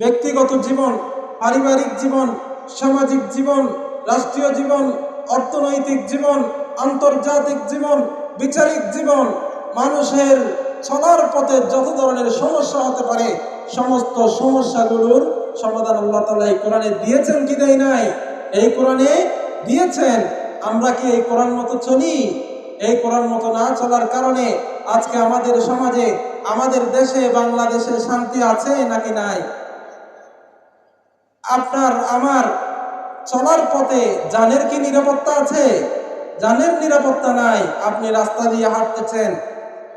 ব্যক্তিগত জীবন, পারিবারিক জীবন, সামাজিক জীবন, রাষ্ট্রীয় জীবন, অর্থনৈতিক জীবন, আন্তর্জাতিক জীবন, বিচারিক জীবন, মানুষের চলার পথে যত ধরনের সমস্যা হতে পারে, সমস্ত সমস্যাগুলোর সমাধান আল্লাহ তালা এই কোরআনে দিয়েছেন কি দেয় নাই? এই কোরআনে দিয়েছেন, আমরা কি এই কোরআন মতো চলি? এই কোরআন মতো না চলার কারণে আজকে আমাদের সমাজে, আমাদের দেশে, বাংলাদেশে শান্তি আছে নাকি নাই? আপনার, আমার চলার পথে জানের কি নিরাপত্তা আছে? জানের নিরাপত্তা নাই, আপনি রাস্তা দিয়ে হাঁটতেছেন,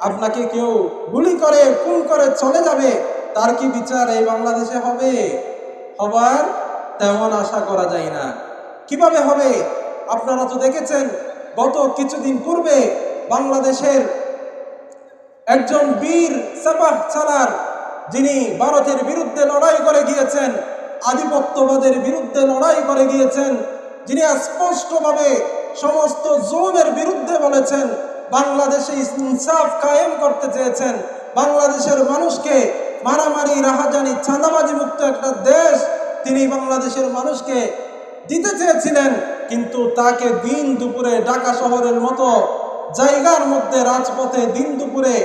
আপনাকে কেউ গুলি করে, খুন করে চলে যাবে, তার কি বিচার এই বাংলাদেশে হবে? হবার তেমন আশা করা যায় না। কীভাবে হবে? আপনারা তো দেখেছেন, গত কিছুদিন পূর্বে বাংলাদেশের একজন বীর সাপাহ চালার যিনি ভারতের বিরুদ্ধে লড়াই করে গিয়েছেন আধিপত্যবাদের বিরুদ্ধে লড়াই করে গিয়েছেন, যিনি স্পষ্টভাবে সমস্ত জোনের বিরুদ্ধে বলেছেন, বাংলাদেশে ইনসাফ কায়েম করতে চেয়েছেন। বাংলাদেশের মানুষকে মারামারি, রাহাজানি, চাঁদাবাজি মুক্ত একটা দেশ তিনি বাংলাদেশের মানুষকে দিতে চেয়েছিলেন, কিন্তু তাকে দিন দুপুরে ঢাকা শহরের মতো জায়গার মধ্যে রাজপথে দিন দুপুরে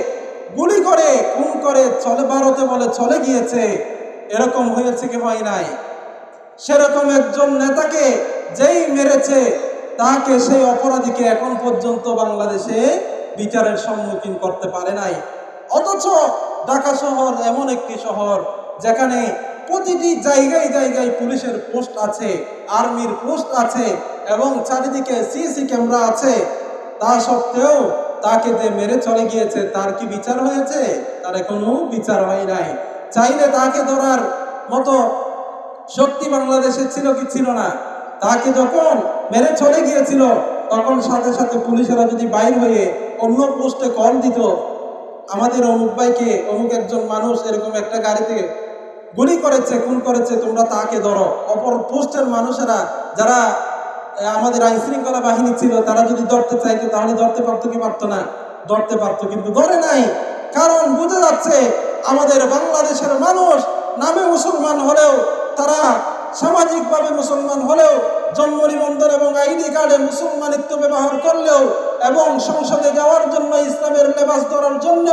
গুলি করে, খুন করে চলে ভারতে বলে চলে গিয়েছে। এরকম হয়েছে কি হয় নাই? সেরকম একজন নেতাকে যেই মেরেছে, তাকে সেই অপরাধীকে এখন পর্যন্ত বাংলাদেশে বিচারের সম্মুখীন করতে পারে নাই। অথচ ঢাকা শহর এমন একটি শহর, যেখানে প্রতিটি জায়গায় জায়গায় পুলিশের পোস্ট আছে, আর্মির পোস্ট আছে, এবং চারিদিকে সিসি ক্যামেরা আছে। তা সত্ত্বেও তাকে যে মেরে চলে গিয়েছে, তার কি বিচার হয়েছে? তার এখনও বিচার হয় নাই। চাইলে তাকে ধরার মতো শক্তি বাংলাদেশে ছিল কি ছিল না। তাকে যখন মেরে চলে গিয়েছিল, তখন সাথে সাথে পুলিশেরা যদি বাইর হয়ে অন্য পোস্টে কল দিত, আমাদের অমুক ভাইকে, অমুক একজন মানুষ এরকম একটা গাড়িতে গুলি করেছে, খুন করেছে, তোমরা তাকে ধরো। অপর পোস্টের মানুষেরা যারা আমাদের আইন শৃঙ্খলা বাহিনী ছিল, তারা যদি ধরতে চাইতো, তাহলে ধরতে পারতো কি পারতো না? ধরতে পারতো, কিন্তু ধরে নাই। কারণ বুঝে যাচ্ছে আমাদের বাংলাদেশের মানুষ নামে মুসলমান হলেও, তারা সামাজিকভাবে মুসলমান হলেও, জন্ম নিবন্ধন এবং আইডি কার্ডে মুসলমানিত্ব ব্যবহার করলেও এবং সংসদে যাওয়ার জন্য ইসলামের লেবাস ধরার জন্য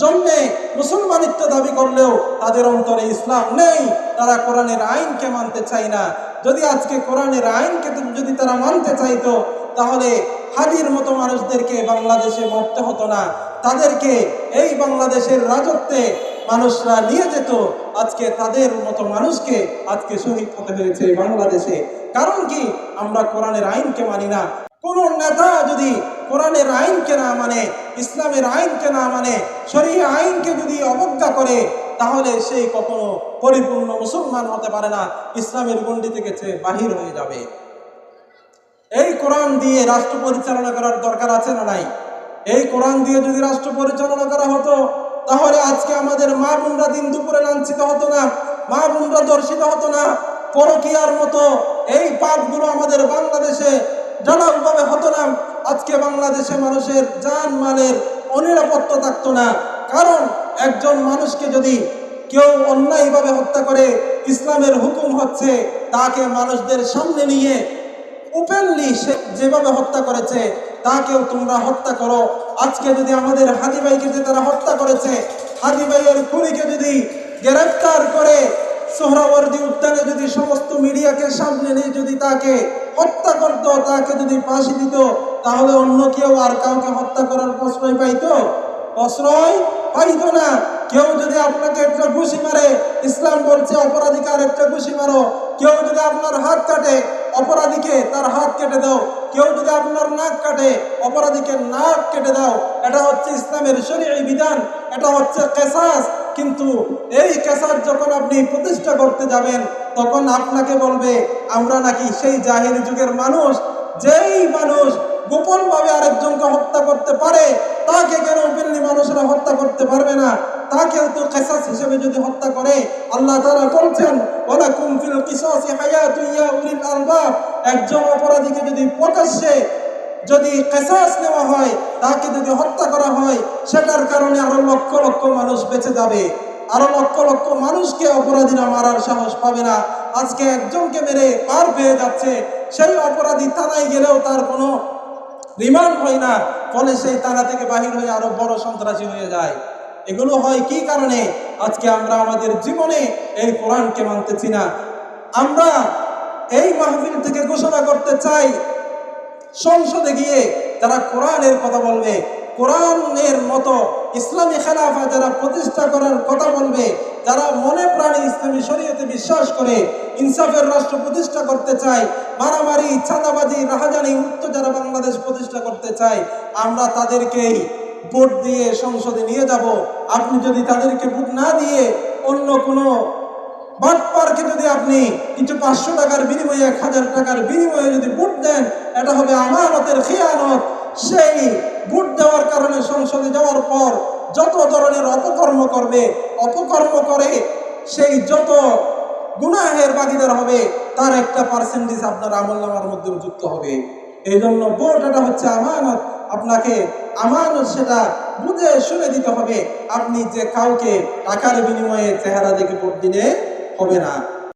জন্মে মুসলমানিত্ব দাবি করলেও তাদের অন্তরে ইসলাম নেই। তারা কোরআনের আইনকে মানতে চায় না। যদি আজকে কোরআনের আইনকে যদি তারা মানতে চাইতো, তাহলে হাদির মতো মানুষদেরকে বাংলাদেশে মরতে হতো না। তাদেরকে এই বাংলাদেশের রাজত্বে মানুষরা নিয়ে যেত। আজকে তাদের মতো মানুষকে আজকে শহীদ হতে হয়েছে বাংলাদেশে। কারণ কি? আমরা কোরআনের আইনকে মানি না। কোন নেতা যদি কোরআনের আইনকে না মানে ইসলামের আইনকে না মানে শরীয় আইনকে যদি অবজ্ঞা করে, তাহলে সে কখনো পরিপূর্ণ মুসলমান হতে পারে না। ইসলামের গণ্ডি থেকে সে বাহির হয়ে যাবে। এই কোরআন দিয়ে রাষ্ট্র পরিচালনা করার দরকার আছে না নাই? এই কোরআন দিয়ে যদি রাষ্ট্র পরিচালনা করা হতো, তাহলে আজকে আমাদের মা বোনরা দিন দুপুরে লাঞ্ছিত হতো না, মা বোনরা দর্শিত হতো না। পরকিয়ার মতো এই পাপগুলো আমাদের বাংলাদেশে জনকভাবে হতো না। আজকে বাংলাদেশে মানুষের যান মালের অনিরাপত্তা থাকতো না। কারণ একজন মানুষকে যদি কেউ অন্যায়ভাবে হত্যা করে, ইসলামের হুকুম হচ্ছে তাকে মানুষদের সামনে নিয়ে ওপেনলি সে যেভাবে হত্যা করেছে তাকেও তোমরা হত্যা করো। আজকে যদি আমাদের হাদি ভাইকে যে তারা হত্যা করেছে, হাদি ভাইয়ের খুনিকে যদি গ্রেফতার করে, সোহরাওয়ার্দী উদ্যানে যদি সমস্ত মিডিয়াকে সামনে নিয়ে যদি তাকে হত্যা করত, তাকে যদি ফাঁসি দিত, তাহলে অন্য কেউ আর কাউকে হত্যা করার প্রশ্রয় পাইতো? প্রশ্রয় পাইতো না। কেউ যদি আপনাকে একটা ঘুষি মারে, ইসলাম বলছে অপরাধিকার একটা ঘুষি মারো। কেউ যদি আপনার হাত কাটে অপরাধীকে তার হাত কেটে দাও। কেউ যদি আপনার নাক কাটে, অপরাধীকে নাক কেটে দাও। এটা হচ্ছে ইসলামের শরীয়ী বিধান, এটা হচ্ছে কেসাস। কিন্তু এই কেসাস যখন আপনি প্রতিষ্ঠা করতে যাবেন, তখন আপনাকে বলবে, আমরা নাকি সেই জাহিরি যুগের মানুষ, যেই মানুষ গোপনভাবে আরেকজনকে হত্যা করতে পারে, তাকে কেন ওপেনলি মানুষরা হত্যা করতে পারবে না? তাকেও তো কেসাস হিসেবে যদি হত্যা করে, আল্লাহ তাআলা বলছেন ওয়ালা কুমফিল কিসাসি হায়াতু ইয়া উলিল আলবাব। একজন অপরাধীকে যদি প্রকাশ্যে যদি কেসাস নেওয়া হয়, তাকে যদি হত্যা করা হয়, সেটার কারণে আরও লক্ষ লক্ষ মানুষ বেঁচে যাবে। আরও লক্ষ লক্ষ মানুষকে অপরাধীরা মারার সাহস পাবে না। আজকে একজনকে মেরে পার পেয়ে যাচ্ছে। সেই অপরাধী থানায় গেলেও তার কোনো রিমান্ড হয় না। ফলে সেই তারা থেকে বাহির হয়ে আরও বড় সন্ত্রাসী হয়ে যায়। এগুলো হয় কি কারণে? আজকে আমরা আমাদের জীবনে এই কোরআনকে মানতেছি না। আমরা এই মাহফিল থেকে ঘোষণা করতে চাই, সংসদে গিয়ে যারা কোরআনের কথা বলবে, কোরআনের মতো ইসলামী খেলাফা যারা প্রতিষ্ঠা করার কথা বলবে, যারা মনে প্রাণে ইসলামী শরীয়তে বিশ্বাস করে ইনসাফের রাষ্ট্র প্রতিষ্ঠা করতে চায়, মারামারি ছাদাবাজি রাহাজানি উত্তর যারা বাংলাদেশ প্রতিষ্ঠা করতে চায়, আমরা তাদেরকেই ভোট দিয়ে সংসদে নিয়ে যাব। আপনি যদি তাদেরকে ভোট না দিয়ে অন্য কোনো বাটপারকে যদি আপনি কিছু পাঁচশো টাকার বিনিময়ে, এক হাজার টাকার বিনিময়ে যদি ভোট দেন, এটা হবে আমানতের খেয়ানত। সেই ভোট দেওয়ার কারণে সংসদে যাওয়ার পর যত ধরনের অপকর্ম করবে, অপকর্ম করে সেই যত গুনাহের বাগিদার হবে, তার একটা পার্সেন্টেজ আপনার আমল নামার মধ্যে যুক্ত হবে। এই জন্য ভোট এটা হচ্ছে আমানত। আপনাকে আমানত সেটা বুঝে শুনে দিতে হবে। আপনি যে কাউকে টাকার বিনিময়ে চেহারা দেখে ভোট দিলে হবে না।